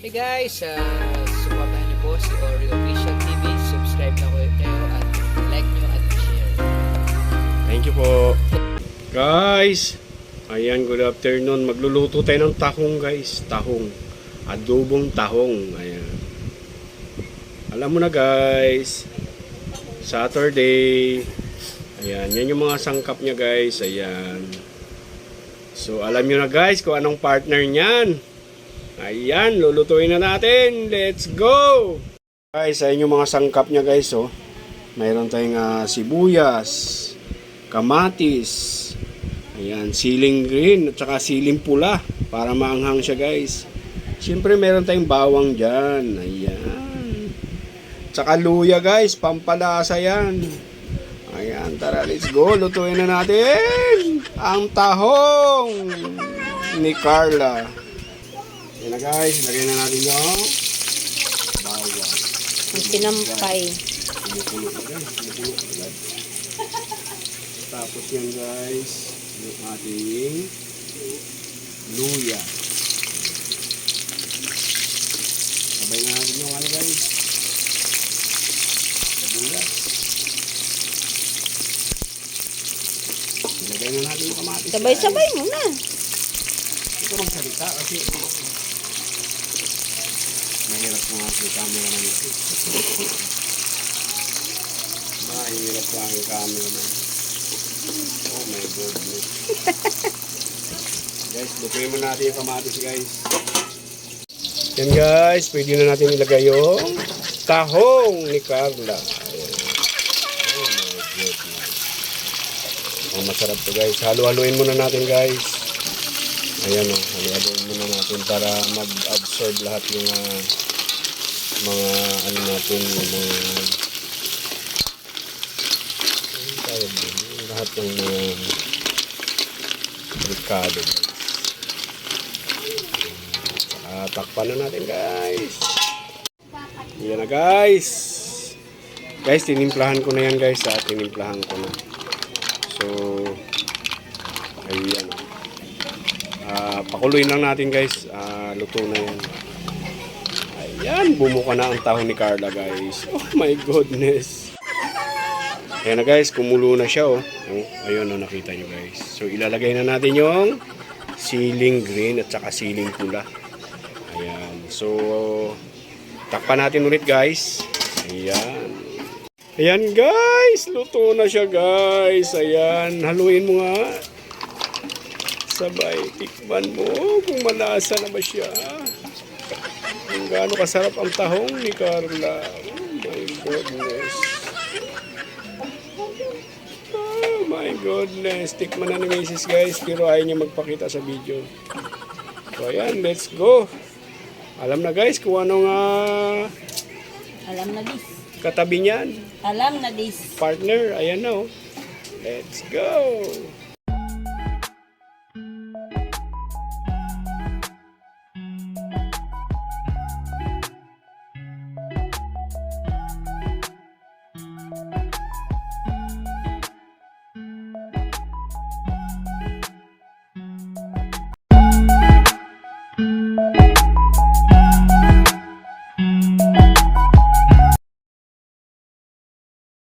Hey guys, uh, supportahan niyo po si Oreo Official TV. Subscribe na kayo at like niyo at share. Thank you po. Guys, ayan, good afternoon. Magluluto tayo ng tahong guys. Tahong. Adobong tahong. Ayan. Alam mo na guys. Saturday. Ayan, yan yung mga sangkap niya guys. Ayan. So, alam nyo na guys kung anong partner niyan. Ayan, lulutuin na natin. Let's go! Guys, ayan yung mga sangkap niya guys, oh. Mayroon tayong ah, sibuyas, kamatis, ayan, siling green at saka siling pula para maanghang siya guys. Siyempre meron tayong bawang dyan. Ayan. Tsaka luya guys, pampalasa yan. Ayan, tara, let's go. Lutuin na natin ang tahong ni Carla. Ayan na guys, lagay na natin yung bawang. Ang sinampay. Na guys. Tapos yan guys, yung ating luya. Sabay na natin yung ano guys. Luya. Ilagay na natin yung kamatis. Sabay-sabay mo na. Ito magsalita kasi mahirap nga sa camera man. Mahirap lang ang camera man. Oh my goodness. guys, lutuin mo natin yung kamatis guys. Yan guys, pwede na natin ilagay yung tahong ni Carla. Oh my goodness. Oh, masarap to guys. Halu-haluin muna natin guys. Ayan o, halo-haloin muna natin para mag-absorb lahat yung ah, mga ano natin, yung mga tawag lahat ng mga ricado. Saka takpan na natin guys. Yan na guys. Guys, tinimplahan ko na yan guys. Ha? Tinimplahan ko na. So, ayan o. Pakuluin lang natin guys. Ah, luto na yan. Ayan, bumuka na ang tahong ni Carla guys. Oh my goodness. Ayan na guys, kumulo na siya oh. oh ayun oh, nakita nyo guys. So ilalagay na natin yung siling green at saka siling pula. Ayan. So, takpan natin ulit guys. Ayan. Ayan guys, luto na siya guys. Ayan, haluin mo nga. Sabay, tikman mo kung malasa na ba siya. Kung gaano kasarap ang tahong ni Carla. Oh my goodness. Oh my goodness. Tikman na ni Mrs. guys, pero ayaw niya magpakita sa video. So ayan, let's go. Alam na guys kung anong ah, Alam na dis. katabi niyan. Alam na dis. Partner, ayan na oh. Let's go.